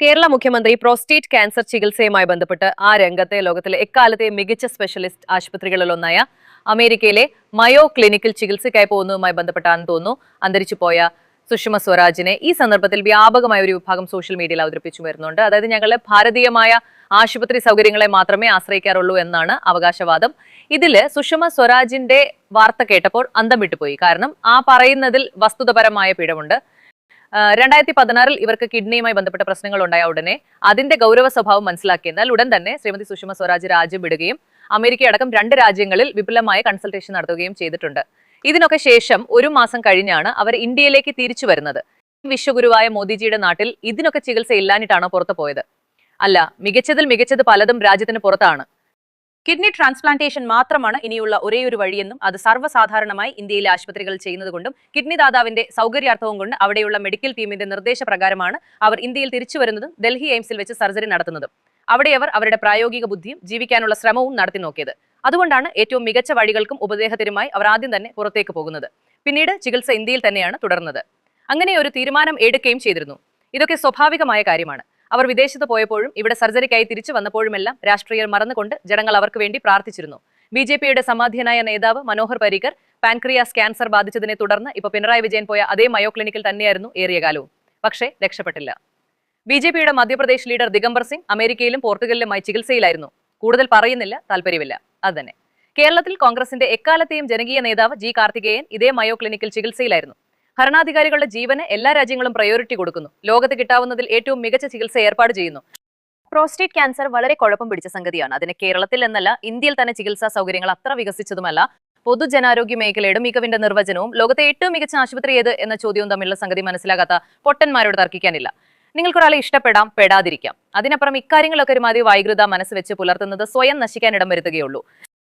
കേരള മുഖ്യമന്ത്രി prostate cancer ചികിത്സയുമായി ബന്ധപ്പെട്ട് ആ രംഗത്തെ ലോകത്തിലെ എക്കാലത്തെ മികച്ച സ്പെഷ്യലിസ്റ്റ് ആശുപത്രികളിലൊന്നായ അമേരിക്കയിലെ മയോ ക്ലിനിക്കിൽ ചികിത്സയ്ക്കായി പോകുന്നതുമായി ബന്ധപ്പെട്ടാണെന്ന് തോന്നുന്നു. അന്തരിച്ചു പോയ സുഷമ സ്വരാജിനെ ഈ സന്ദർഭത്തിൽ വ്യാപകമായ ഒരു വിഭാഗം സോഷ്യൽ മീഡിയയിൽ അവതരിപ്പിച്ചു വരുന്നുണ്ട്. അതായത് ഞങ്ങളെ ഭാരതീയമായ ആശുപത്രി സൗകര്യങ്ങളെ മാത്രമേ ആശ്രയിക്കാറുള്ളൂ എന്നാണ് അവകാശവാദം. ഇതിൽ സുഷമ സ്വരാജിന്റെ വാർത്ത കേട്ടപ്പോൾ അന്തം വിട്ടുപോയി. കാരണം ആ പറയുന്നതിൽ വസ്തുതപരമായ പിഴവുണ്ട്. രണ്ടായിരത്തി പതിനാറിൽ ഇവർക്ക് കിഡ്നിയുമായി ബന്ധപ്പെട്ട പ്രശ്നങ്ങൾ ഉണ്ടായ ഉടനെ അതിന്റെ ഗൗരവ സ്വഭാവം മനസ്സിലാക്കിയതിനാൽ ഉടൻ തന്നെ ശ്രീമതി സുഷമ സ്വരാജ് രാജ്യം വിടുകയും അമേരിക്ക അടക്കം രണ്ട് രാജ്യങ്ങളിൽ വിപുലമായ കൺസൾട്ടേഷൻ നടത്തുകയും ചെയ്തിട്ടുണ്ട്. ഇതിനൊക്കെ ശേഷം ഒരു മാസം കഴിഞ്ഞാണ് അവർ ഇന്ത്യയിലേക്ക് തിരിച്ചു വരുന്നത്. വിശ്വഗുരുവായ മോദിജിയുടെ നാട്ടിൽ ഇതിനൊക്കെ ചികിത്സ ഇല്ലാഞ്ഞിട്ടാണോ പുറത്തു പോയത്? അല്ല മികച്ചതിൽ മികച്ചത് പലതും രാജ്യത്തിന് പുറത്താണ്. കിഡ്നി ട്രാൻസ്പ്ലാന്റേഷൻ മാത്രമാണ് ഇനിയുള്ള ഒരേ ഒരു വഴിയെന്നും അത് സർവസാധാരണമായി ഇന്ത്യയിലെ ആശുപത്രികൾ ചെയ്യുന്നതുകൊണ്ടും കിഡ്നി ദാതാവിന്റെ സൗകര്യാർത്ഥവും കൊണ്ട് അവിടെയുള്ള മെഡിക്കൽ ടീമിന്റെ നിർദ്ദേശപ്രകാരമാണ് അവർ ഇന്ത്യയിൽ തിരിച്ചു വരുന്നതും ഡൽഹി എയിംസിൽ വെച്ച് സർജറി നടത്തുന്നതും. അവിടെ അവർ അവരുടെ പ്രായോഗിക ബുദ്ധിയും ജീവിക്കാനുള്ള ശ്രമവും നടത്തി നോക്കിയത്. അതുകൊണ്ടാണ് ഏറ്റവും മികച്ച വഴികൾക്കും ഉപദേഹത്തിനുമായി അവർ ആദ്യം തന്നെ പുറത്തേക്ക് പോകുന്നത്. പിന്നീട് ചികിത്സ ഇന്ത്യയിൽ തന്നെയാണ് തുടർന്നത്. അങ്ങനെ ഒരു തീരുമാനം എടുക്കുകയും ചെയ്തിരുന്നു. ഇതൊക്കെ സ്വാഭാവികമായ കാര്യമാണ്. അവർ വിദേശത്ത് പോയപ്പോഴും ഇവിടെ സർജറിക്കായി തിരിച്ചു വന്നപ്പോഴുമെല്ലാം രാഷ്ട്രീയം മറന്നുകൊണ്ട് ജനങ്ങൾ അവർക്ക് വേണ്ടി പ്രാർത്ഥിച്ചിരുന്നു. ബി ജെ പിയുടെ സമാധിയനായ നേതാവ് മനോഹർ പരീക്കർ പാൻക്രിയാസ് ക്യാൻസർ ബാധിച്ചതിനെ തുടർന്ന് ഇപ്പോൾ പിണറായി വിജയൻ പോയ അതേ മയോ ക്ലിനിക്കിൽ തന്നെയായിരുന്നു ഏറിയ കാലവും. പക്ഷേ രക്ഷപ്പെട്ടില്ല. ബി ജെ പിയുടെ മധ്യപ്രദേശ് ലീഡർ ദിഗംബർ സിംഗ് അമേരിക്കയിലും പോർട്ടുഗലിലുമായി ചികിത്സയിലായിരുന്നു. കൂടുതൽ പറയുന്നില്ല താല്പര്യമില്ല അതുതന്നെ കേരളത്തിൽ കോൺഗ്രസിന്റെ എക്കാലത്തെയും ജനകീയ നേതാവ് ജി കാർത്തികേയൻ ഇതേ മയോ ക്ലിനിക്കിൽ ചികിത്സയിലായിരുന്നു. ഭരണാധികാരികളുടെ ജീവന് എല്ലാ രാജ്യങ്ങളും പ്രയോറിറ്റി കൊടുക്കുന്നു. ലോകത്ത് കിട്ടാവുന്നതിൽ ഏറ്റവും മികച്ച ചികിത്സ ഏർപ്പാട് ചെയ്യുന്നു. പ്രോസ്റ്റേറ്റ് ക്യാൻസർ വളരെ കുഴപ്പം പിടിച്ച സംഗതിയാണ്. അതിന് കേരളത്തിൽ എന്നല്ല ഇന്ത്യയിൽ തന്നെ ചികിത്സാ സൗകര്യങ്ങൾ അത്ര വികസിച്ചതുമല്ല. പൊതുജനാരോഗ്യ മേഖലയുടെ മികവിന്റെ നിർവചനവും ലോകത്തെ ഏറ്റവും മികച്ച ആശുപത്രി ഏത് എന്ന ചോദ്യവും തമ്മിലുള്ള സംഗതി മനസ്സിലാകാത്ത പൊട്ടന്മാരോട് തർക്കിക്കാനില്ല. നിങ്ങൾക്കൊരാളെ ഇഷ്ടപ്പെടാം പെടാതിരിക്കാം. അതിനപ്പുറം ഇക്കാര്യങ്ങളൊക്കെ ഒരുമാതിരി വൈകൃത മനസ്സ് വെച്ച് പുലർത്തുന്നത് സ്വയം നശിക്കാൻ ഇടം വരുത്തുകയുള്ളൂ.